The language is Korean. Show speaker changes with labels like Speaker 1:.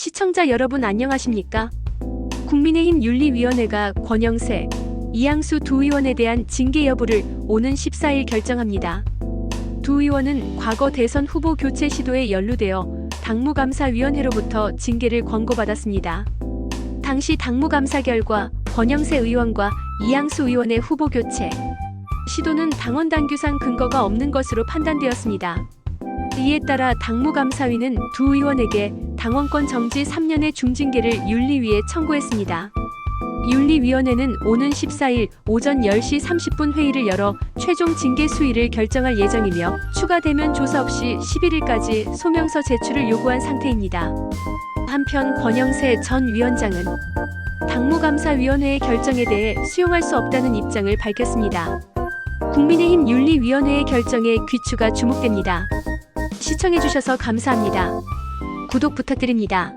Speaker 1: 시청자 여러분 안녕하십니까? 국민의힘 윤리위원회가 권영세, 이양수 두 의원에 대한 징계 여부를 오는 14일 결정합니다. 두 의원은 과거 대선 후보 교체 시도에 연루되어 당무감사위원회로부터 징계를 권고받았습니다. 당시 당무감사 결과 권영세 의원과 이양수 의원의 후보 교체 시도는 당원 당규상 근거가 없는 것으로 판단되었습니다. 이에 따라 당무감사위는 두 의원에게 당원권 정지 3년의 중징계를 윤리위에 청구했습니다. 윤리위원회는 오는 14일 오전 10시 30분 회의를 열어 최종 징계 수위를 결정할 예정이며 추가되면 조사 없이 11일까지 소명서 제출을 요구한 상태입니다. 한편 권영세 전 위원장은 당무감사위원회의 결정에 대해 수용할 수 없다는 입장을 밝혔습니다. 국민의힘 윤리위원회의 결정에 귀추가 주목됩니다. 시청해주셔서 감사합니다. 구독 부탁드립니다.